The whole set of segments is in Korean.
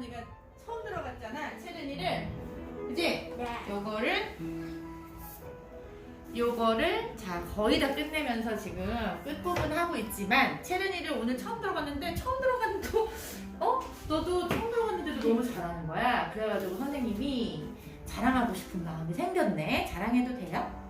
언니가 처음 들어갔잖아 채른이를 이제 네. 요거를 요거를 자 거의 다 끝내면서 지금 끝부분 하고 있지만 채른이를 오늘 처음 들어갔는데 처음 들어갔는데도 어 너도 처음 들어갔는데도 너무 잘하는 거야 그래가지고 선생님이 자랑하고 싶은 마음이 생겼네 자랑해도 돼요?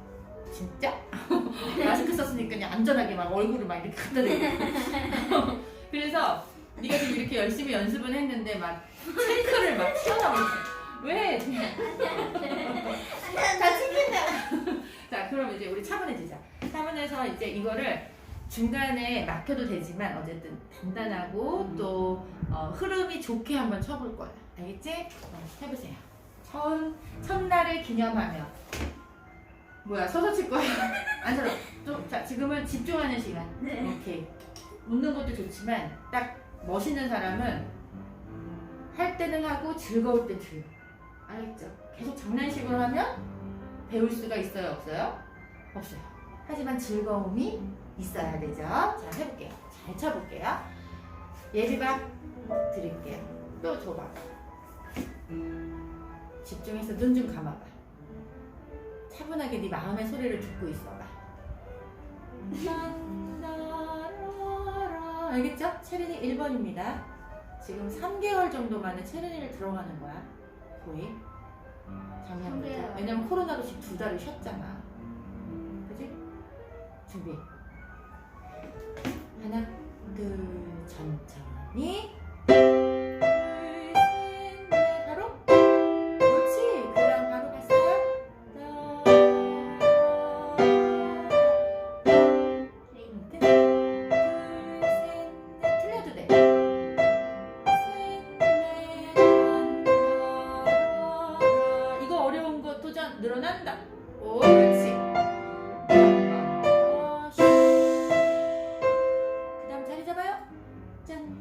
진짜? 마스크 썼으니까 그냥 안전하게 막 얼굴을 막 이렇게 갖다 대고 그래서 네가 지금 이렇게 열심히 연습은 했는데 막 체크를 막 튀어나오고 있어 왜? 다 찍힌다. 자, 그럼 이제 우리 차분해지자. 차분해서 이제 이거를 중간에 막혀도 되지만 어쨌든 단단하고 또 어, 흐름이 좋게 한번 쳐볼 거야. 알겠지? 어, 해보세요. 첫, 첫날을 기념하며. 뭐야, 서서 칠 거야? 앉아서. 좀, 자, 지금은 집중하는 시간. 네. 오케이. 웃는 것도 좋지만 딱 멋있는 사람은 할 때는 하고 즐거울 땐 즐겨. 알겠죠? 계속 장난식으로 하면 배울 수가 있어요, 없어요? 없어요. 하지만 즐거움이 있어야 되죠. 자, 해볼게요. 잘 쳐볼게요. 예비박 드릴게요. 또 줘봐. 집중해서 눈 좀 감아봐. 차분하게 네 마음의 소리를 듣고 있어봐. 알겠죠? 체린이 1번입니다. 지금 3개월 정도 만에 체린이를 들어가는 거야. 거의. 작년부터. 왜냐면 코로나로 지금 두 달을 쉬었잖아. 그지? 준비. 하나, 둘, 천천히. 도전 늘어난다. 오, 그렇지. 어, 쉬. 그다음 자리 잡아요. 짠.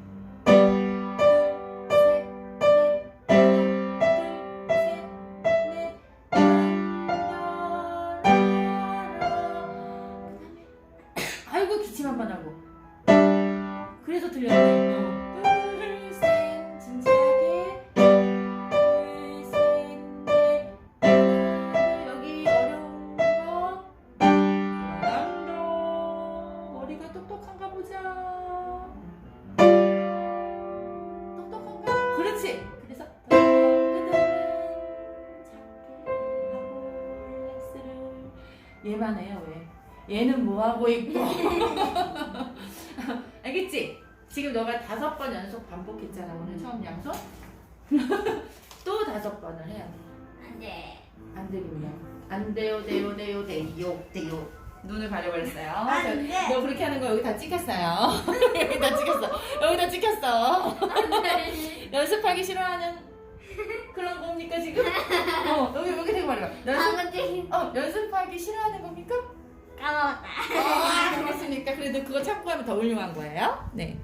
아이고 기침 한 번 하고. 그래서 들렸네. 그렇지. 그래서 더 끝은 작게 하고 렉스를 얘만 해요 왜? 얘는 뭐 하고 있고? 알겠지? 지금 너가 다섯 번 연속 반복했잖아 오늘 처음 약속. 또 다섯 번을 해야 돼. 안 돼. 안 되군요. 안 돼요, 돼요, 돼요, 돼요, 돼요. 눈을 가려버렸어요. 안돼. 너 그렇게 하는 거 여기 다 찍혔어요. 여기 다 찍혔어. 여기 다 찍혔어. 연습하기 싫어하는 그런 겁니까 지금? 어, 여기 여기 대고 말해봐. 연습, 아버지 어, 연습하기 싫어하는 겁니까? 까먹었다. 아, 그렇습니까? 그래도 그거 참고 하면 더 훌륭한 거예요. 네.